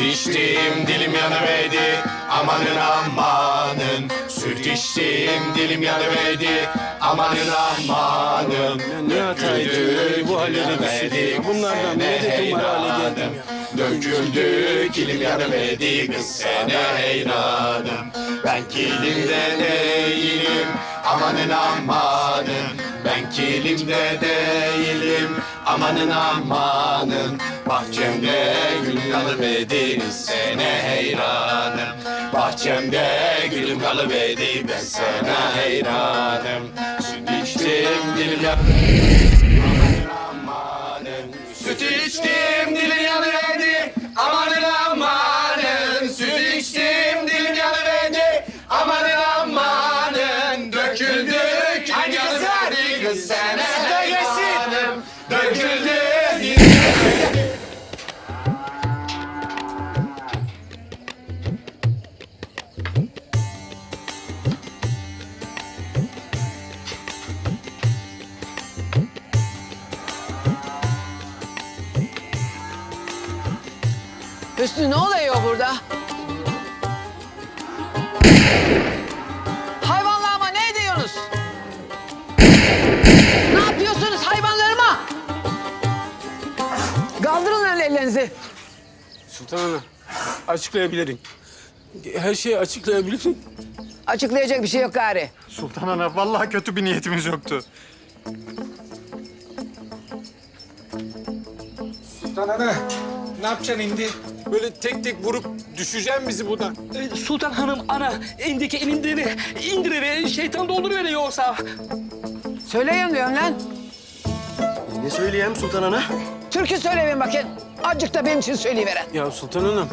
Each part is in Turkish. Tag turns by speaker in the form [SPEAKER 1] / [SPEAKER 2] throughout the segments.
[SPEAKER 1] İçtim dilim yanıverdi. Amanın amanın. Süt içtim dilim yanıverdi. Amanın amanın.
[SPEAKER 2] Ne hataydı bu hallere düştük. Bunlardan medet umar hale geldim ya.
[SPEAKER 1] Döküldü kilim yanıverdi. Kız sana heyranım. Ben kilimde değilim amanın amanın Ben kilimde değilim. Amanın amanın. Bahçemde gül kalıverdi kız sana heyranım Bahçemde gülüm kalıverdi ben sana heyranım Süt içtim dilim yanıverdi
[SPEAKER 3] Hüsnü ne oluyor burada? Hayvanlarıma ne ediyorsunuz? Ne yapıyorsunuz hayvanlarıma? Kaldırın lan ellerinizi.
[SPEAKER 2] Sultan Ana açıklayabilirim. Her şeyi açıklayabilirim.
[SPEAKER 3] Açıklayacak bir şey yok gari.
[SPEAKER 4] Sultan Ana vallahi kötü bir niyetimiz yoktu.
[SPEAKER 2] Sultan Ana ne yapacaksın indi? Böyle tek tek vurup düşeceğim bizi buradan.
[SPEAKER 5] Ee, Sultan Hanım ana indiki elindiri indire şeytan dolduruyor yoksa.
[SPEAKER 3] Söyleyin diyorum lan.
[SPEAKER 6] Ne söyleyeyim Sultan Ana?
[SPEAKER 3] Türkü söyleyin bakayım. Azıcık da benim için söyleyiveren.
[SPEAKER 2] Ya Sultan Hanım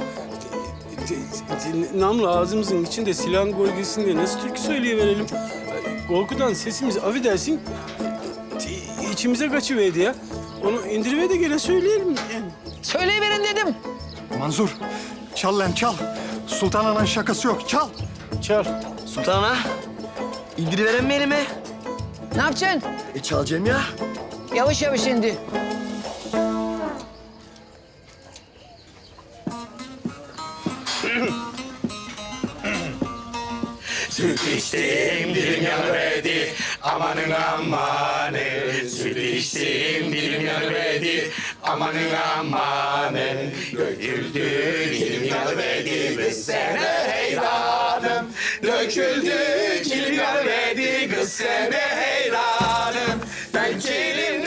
[SPEAKER 2] namlu ağzımızın içinde silahın gölgesinde nasıl türkü söyleyiverelim? Korkudan sesimiz affedersin içimize kaçıverdi ya. Onu indiriver de gene söyleyelim yani.
[SPEAKER 4] Manzur çal lan çal. Sultan Ana'nın şakası yok çal.
[SPEAKER 2] Çal.
[SPEAKER 6] Sultan Ana, indiriveren mi elime?
[SPEAKER 3] Ne yapacaksın?
[SPEAKER 6] E çalacağım ya.
[SPEAKER 3] Yavaş yavaş indi.
[SPEAKER 1] Süt içtim dilim yanıverdi amanın amanın Süt içtim dilim yanıverdi amanın amanın Döküldü dilim yanıverdi kız sana heyranım. Döküldü kilim yanıverdi kız sana heyranım. Ben kilim